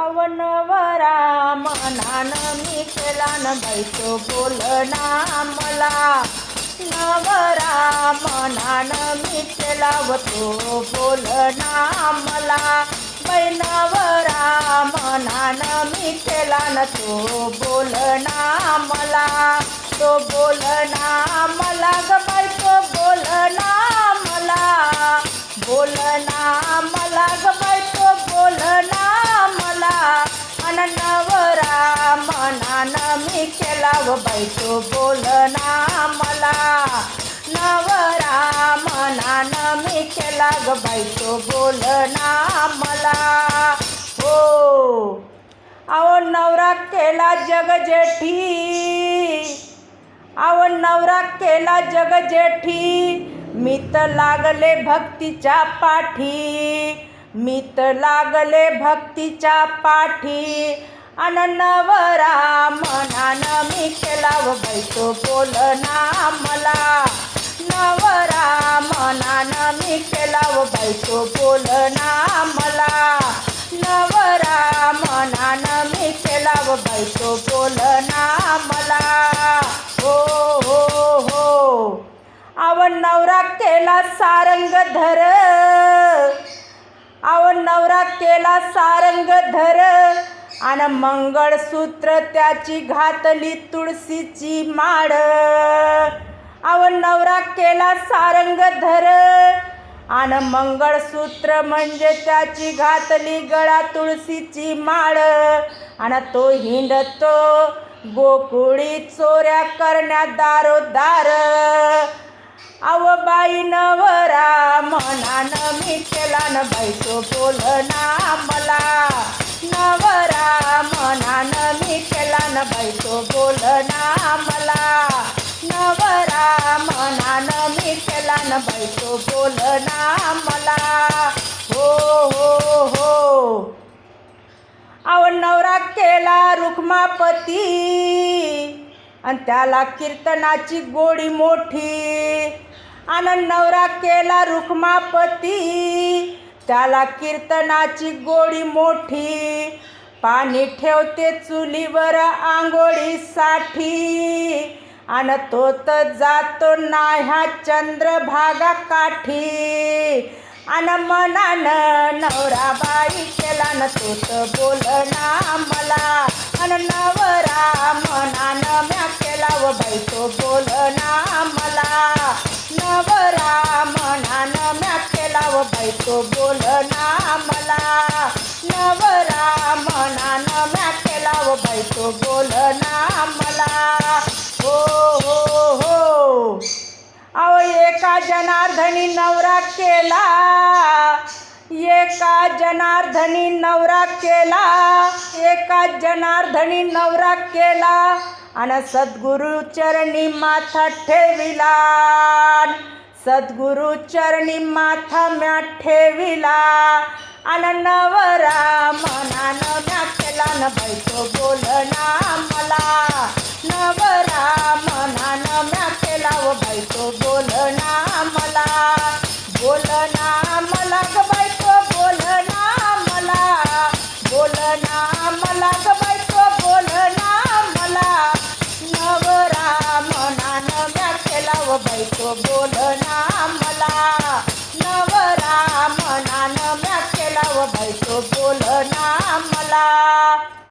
अवनवरा मनान मी केला न बाई तो बोलना मला नवरा मनान मी केला व तो बोलना मला बैनवरा मनान मी केला न तो बोलना मला तो बोलना मला ग केला बैठो बोल ना बोलना मला. नवरा मनानं मी केला ग बाई तो बोलना मला. हो. अहो नवरा केला जग जेठी. अहो नवरा केला जग जेठी. मी तर लागले भक्तीच्या पाठी. मी तर लागले भक्तीच्या पाठी. अनन्नवरा नवरा मनानं मी केला व बाई तो मला. नवरा मनान मी केला व बाई तो मला. नवरा मनान मी केला व बाई ना मला. हो हो हो. आवण नवरा केला सारंग धर. आव नवरा केला सारंग धर. आणि मंगळसूत्र त्याची घातली तुळशीची माड आव नवरा केला सारंग धर आणि मंगळसूत्र म्हणजे त्याची घातली गळा तुळशीची माळ. आणि तो हिंडतो गोकुळी चोऱ्या करण्या दारोदार. आव बाई नवरा मनानं मी केला न बाई तो बोलना मला. नवरा केला बोलना मला. नवरा मनान मी केला न बाई बोलना मला. हो हो हो. अव नवरा केला रुक्मापती आणि त्याला कीर्तनाची गोडी मोठी. आणि नवरा केला रुक्मापती त्याला कीर्तनाची गोडी मोठी. पाणी ठेवते चुलीवर आंघोळीसाठी. आणि तो तर जातो ना ह्या चंद्रभागा काठी अन मनानं नवरा बाई केला न तो तर बोलना मला. अन नवरा मनानं म्या केला व बाई तो बोलना मला. नवरा मनानं म्या केला व बाई तो तो बोल ना मला. हो हो हो. अहो एका जनार्दनी नवरा केला. एका जनार्दनी नवरा केला. एका जनार्दनी नवरा केला. आणि सद्गुरु चरणी माथा ठेविला. सद्गुरु चरणी माथा म्या ठेविला. आणि मनानं नाचला न बैठो तो बोलना मला.